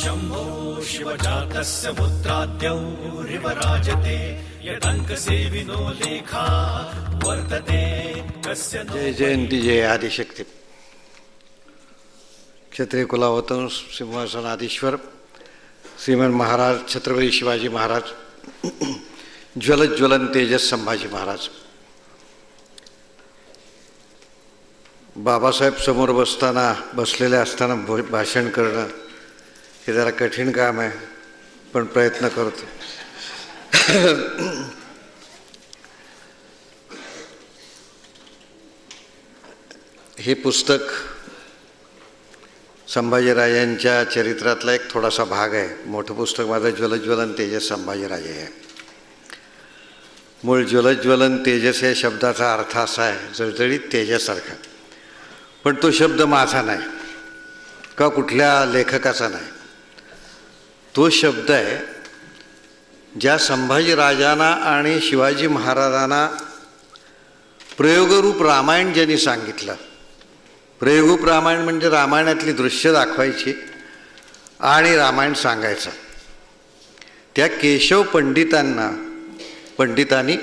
शम्भो शिवजातस्य मुद्राद्यौ रिवराजते यदङ्कसेविनो लेखा वर्तते कस्य जय जयंती जय आदिशक्ती। क्षत्रिय कुलावतंश सिंहासनाधीश्वर श्रीमन महाराज छत्रपती शिवाजी महाराज ज्वलत ज्वलन तेजस संभाजी महाराज। बाबासाहेब समोर बसताना बसलेले असताना भो- भाषण करणं हे जरा कठीण काम आहे पण प्रयत्न करतो. हे पुस्तक संभाजीराजांच्या चरित्रातला एक थोडासा भाग आहे. मोठं पुस्तक माझं ज्वलज्वलन तेजस संभाजीराजे आहे. मूळ ज्वलज्वलन तेजस या शब्दाचा अर्थ असा आहे जळजळीत तेजासारखा. पण तो शब्द माझा नाही का कुठल्या लेखकाचा नाही. तो शब्द आहे ज्या संभाजी राजांना आणि शिवाजी महाराजांना प्रयोगरूप रामायण ज्यांनी सांगितलं. प्रयोगरूप रामायण म्हणजे रामायणातली दृश्य दाखवायची आणि रामायण सांगायचं. त्या केशव पंडितांना पंडितांनी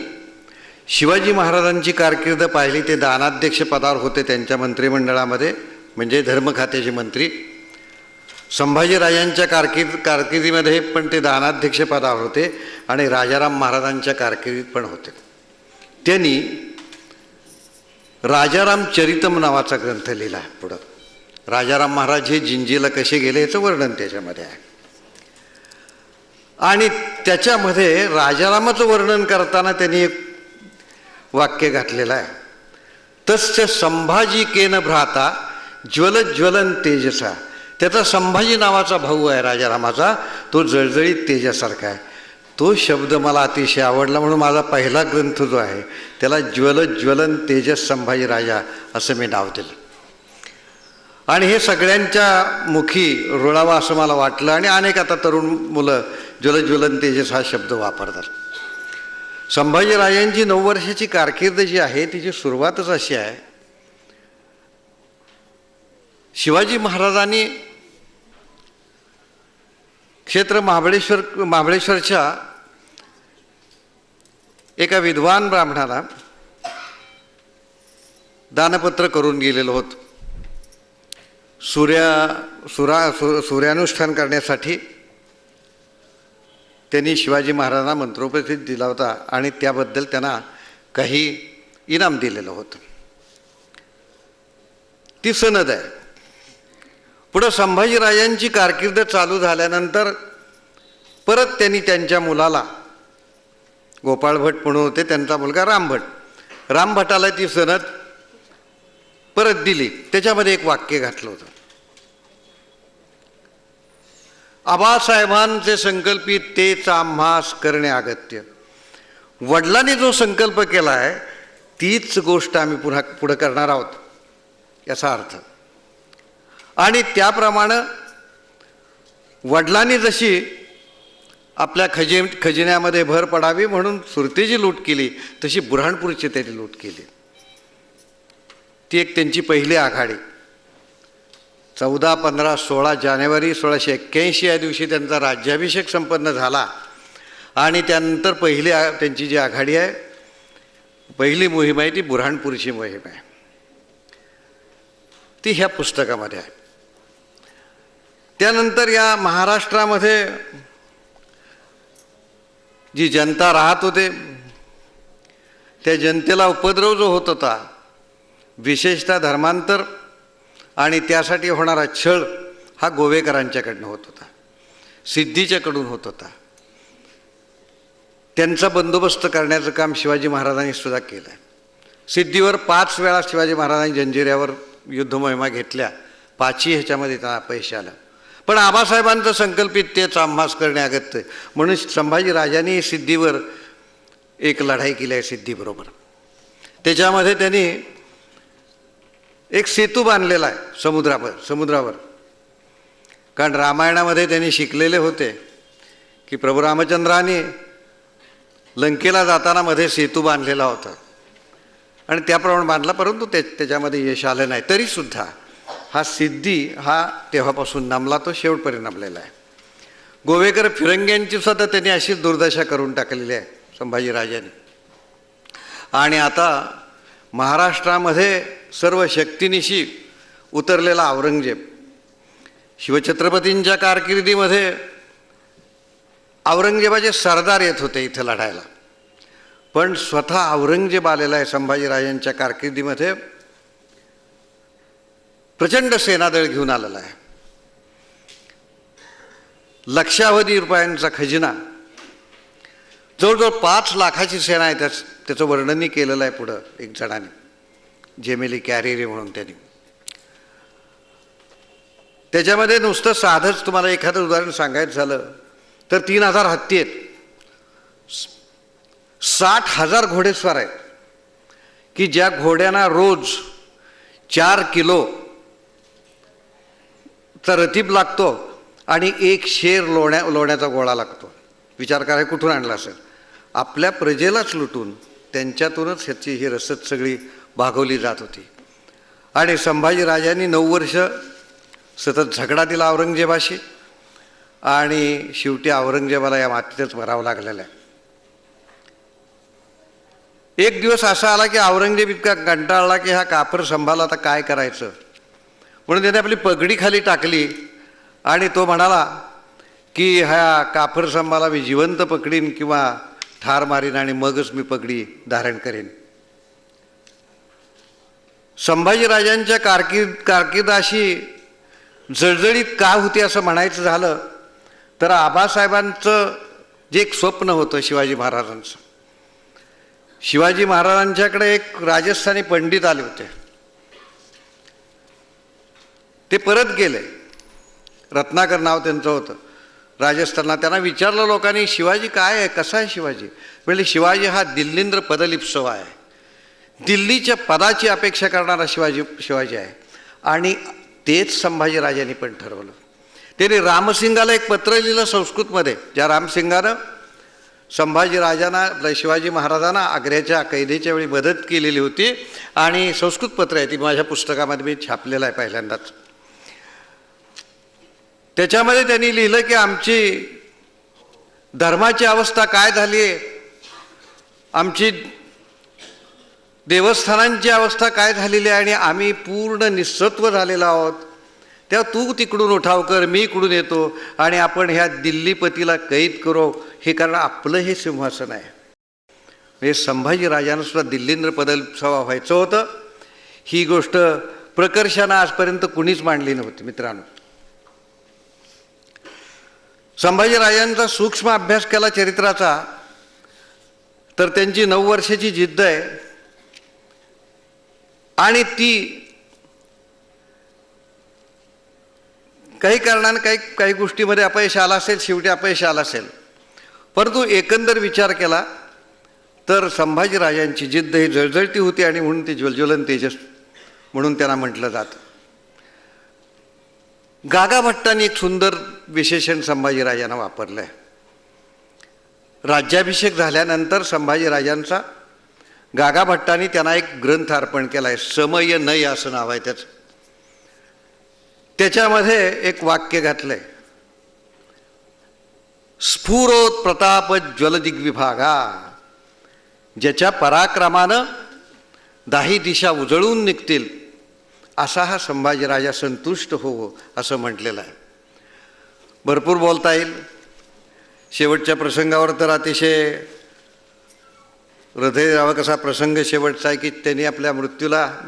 शिवाजी महाराजांची कारकीर्द पाहिली ते दानाध्यक्ष पदावर होते त्यांच्या मंत्रिमंडळामध्ये म्हणजे धर्म खात्याचे मंत्री. संभाजीराजांच्या कारकिर्द कारकिर्दीमध्ये पण ते दानाध्यक्षपदावर होते आणि राजाराम महाराजांच्या कारकिर्दीत पण होते. त्यांनी राजाराम चरितम नावाचा ग्रंथ लिहिला आहे पुढं. राजाराम महाराज हे जिंजीला कसे गेले याचं वर्णन त्याच्यामध्ये आहे. आणि त्याच्यामध्ये राजारामाचं वर्णन करताना त्यांनी एक वाक्य घातलेलं आहे. तस्य संभाजी केन भ्राता ज्वल ज्वलन तेजसा. त्याचा संभाजी नावाचा भाऊ आहे राजारामाचा तो जळजळीत तेजासारखा आहे. तो शब्द मला अतिशय आवडला म्हणून माझा पहिला ग्रंथ जो आहे त्याला ज्वल ज्वलन तेजस संभाजी राजा असं मी नाव दिलं. आणि हे सगळ्यांच्या मुखी रुळावा असं मला वाटलं आणि अनेक आता तरुण मुलं ज्वलज्वलन तेजस हा शब्द वापरतात. संभाजीराजांची नऊ वर्षाची कारकीर्द जी आहे तिची सुरुवातच अशी आहे. शिवाजी महाराजांनी क्षेत्र महाबळेश्वर महाबळेश्वरच्या एका विद्वान ब्राह्मणाला दानपत्र करून गेलेलो होतं. सूर्या सुरा सु सूर्यानुष्ठान करण्यासाठी त्यांनी शिवाजी महाराजांना मंत्रोपदेश दिला होता आणि त्याबद्दल त्यांना काही इनाम दिलेलं होतं. ती सनद आहे. पुढं संभाजीराजांची कारकीर्द चालू झाल्यानंतर परत त्यांनी त्यांच्या मुलाला गोपाळ भट म्हणून होते त्यांचा मुलगा रामभट रामभटाला ती सनद परत दिली. त्याच्यामध्ये एक वाक्य घातलं होतं. आबासाहेबांचे संकल्पित तेच आम्हास करणे अगत्य. वडिलांनी जो संकल्प केला आहे तीच गोष्ट आम्ही पुन्हा पुढं करणार आहोत याचा अर्थ. आणि त्याप्रमाणे वडिलांनी जशी आपल्या खजे खजिन्यामध्ये भर पडावी म्हणून सुरतेची लूट केली तशी बुऱ्हाणपूरची त्यांनी लूट केली. ती एक त्यांची पहिली आघाडी. चौदा पंधरा सोळा जानेवारी सोळाशे एक्क्याऐंशी या दिवशी त्यांचा राज्याभिषेक संपन्न झाला. आणि त्यानंतर पहिली आ त्यांची जी आघाडी आहे पहिली मोहीम आहे ती बुऱ्हाणपूरची मोहीम आहे. ती ह्या पुस्तकामध्ये आहे. त्यानंतर या महाराष्ट्रामध्ये जी जनता राहत होते त्या जनतेला उपद्रव जो होत होता विशेषतः धर्मांतर आणि त्यासाठी होणारा छळ हा गोवेकरांच्याकडनं होत होता. सिद्धीच्याकडून होत होता. त्यांचा बंदोबस्त करण्याचं काम शिवाजी महाराजांनी सुद्धा केलं आहे सिद्धीवर पाच वेळा शिवाजी महाराजांनी जंजिऱ्यावर युद्धमोहिमा घेतल्या पाचही ह्याच्यामध्ये त्यांना अपयश आलं. पण आबासाहेबांचं संकल्पित तेच आम्हास करणे अगत्य. म्हणून संभाजी राजांनी सिद्धीवर एक लढाई केली आहे सिद्धीबरोबर त्याच्यामध्ये त्यांनी एक सेतू बांधलेला आहे समुद्रावर समुद्रावर. कारण रामायणामध्ये त्यांनी शिकलेले होते की प्रभू रामचंद्राने लंकेला जाताना मध्ये सेतू बांधलेला होता. आणि त्याप्रमाणे बांधला परंतु ते त्याच्यामध्ये यश आलं नाही. तरीसुद्धा हा सिद्धी हा तेव्हापासून नमला तो शेवटपर्यंत परिणामलेला आहे. गोवेकर फिरंग्यांची सुद्धा त्यांनी अशीच दुर्दशा करून टाकलेली आहे संभाजीराजांनी. आणि आता महाराष्ट्रामध्ये सर्व शक्तीनिशी उतरलेला औरंगजेब शिवछत्रपतींच्या कारकिर्दीमध्ये औरंगजेबाचे सरदार येत होते इथं लढायला. पण स्वतः औरंगजेब आलेला आहे संभाजीराजांच्या कारकिर्दीमध्ये. प्रचंड सेनादळ घेऊन आलेला आहे. लक्षावधी रुपयांचा खजिना. जवळजवळ पाच लाखाची सेना आहे त्याच त्याचं वर्णनही केलेलं आहे पुढं एक जणाने. जेमेली कॅरेरी म्हणून त्यांनी. त्याच्यामध्ये नुसतं साधंच तुम्हाला एखादं उदाहरण सांगायचं झालं तर तीन हजार हत्ती आहेत. साठ हजार घोडेस्वार आहेत. की ज्या घोड्यांना रोज चार किलो रतीब लागतो आणि एक शेर लोण्या लोण्याचा गोळा लागतो. विचार करा कुठून आणला असेल? आपल्या प्रजेलाच लुटून त्यांच्यातूनच ह्याची ही रसद सगळी भागवली जात होती. आणि संभाजीराजांनी नऊ वर्ष सतत झगडा दिला औरंगजेबाशी आणि शेवटी औरंगजेबाला या मातीतच मरावं लागलेलं आहे. एक दिवस असा आला की औरंगजेब इतका कंटाळला की हा कापर संभाला आता काय करायचं? म्हणून त्याने आपली पगडी खाली टाकली आणि तो म्हणाला की ह्या काफर संभाला मी जिवंत पकडीन किंवा ठार मारीन आणि मगच मी पगडी धारण करेन. संभाजीराजांच्या कारकिर्द कारकिर्दाशी जळजळीत का होती असं म्हणायचं झालं तर आबासाहेबांचं जे एक स्वप्न होतं शिवाजी महाराजांचं. शिवाजी महाराजांच्याकडे एक राजस्थानी पंडित आले होते. ते परत गेले. रत्नाकर नाव त्यांचं होतं. राजस्थानला त्यांना विचारलं लोकांनी शिवाजी काय आहे? कसा आहे शिवाजी? म्हणजे शिवाजी हा दिल्लींद्र पदलिप्सव आहे. दिल्लीच्या पदाची अपेक्षा करणारा शिवाजी शिवाजी आहे. आणि तेच संभाजीराजांनी पण ठरवलं. त्यांनी रामसिंगाला एक पत्र लिहिलं संस्कृतमध्ये ज्या रामसिंगानं संभाजीराजांना शिवाजी महाराजांना आग्र्याच्या कैदेच्या वेळी मदत केलेली होती. आणि संस्कृत पत्र आहे ती माझ्या पुस्तकामध्ये मी छापलेलं आहे पहिल्यांदाच. त्याच्यामध्ये त्यांनी लिहिलं की आमची धर्माची अवस्था काय झाली आहे? आमची देवस्थानांची अवस्था काय झालेली आहे आणि आम्ही पूर्ण निस्सत्व झालेलो आहोत. त्या तू तिकडून उठाव कर मी इकडून येतो आणि आपण ह्या दिल्लीपतीला कैद करो. हे कारण आपलं हे सिंहासन आहे. म्हणजे संभाजी सुद्धा दिल्लींद्र पदल व्हायचं होतं. ही गोष्ट प्रकर्षानं आजपर्यंत कुणीच मांडली नव्हती मित्रांनो. संभाजीराजांचा सूक्ष्म अभ्यास केला चरित्राचा तर त्यांची नऊ वर्षाची जिद्द आहे. आणि ती काही कारणानं काही काही गोष्टीमध्ये अपयश आला असेल शेवटी अपयश आलं असेल. परंतु एकंदर विचार केला तर संभाजीराजांची जिद्द ही जळजळती होती आणि म्हणून ते ज्वलज्वलन तेजस म्हणून त्यांना म्हटलं जातं. गागा भट्टांनी एक सुंदर विशेषण संभाजीराजांना वापरलं आहे राज्याभिषेक झाल्यानंतर संभाजीराजांचा गागा भट्टांनी त्यांना एक ग्रंथ अर्पण केला आहे समय नय असं नाव आहे त्याचं. त्याच्यामध्ये एक वाक्य घातलं आहे स्फुरोत प्रताप ज्वलदिग्विभागा ज्याच्या पराक्रमानं दाही दिशा उजळून निघतील असा हा संभाजीराजा संतुष्ट हो असं म्हटलेलं आहे. भरपूर बोलता येईल. शेवटच्या प्रसंगावर तर अतिशय हृदय असा प्रसंग शेवटचा आहे की त्यांनी आपल्या मृत्यूला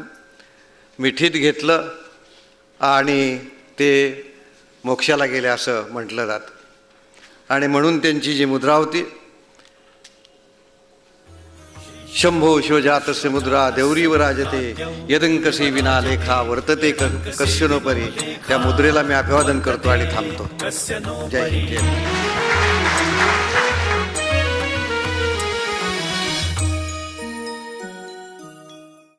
मिठीत घेतलं आणि ते मोक्षाला गेले असं म्हटलं जातं. आणि म्हणून त्यांची जी मुद्रा होती शंभो शिवजातस्य मुद्रा देवरी राजते यदंकसी विना लेखा वर्तते क कस्यनोपरी त्या मुद्रेला मी अभिवादन करतो आणि थांबतो। जय हिंद जय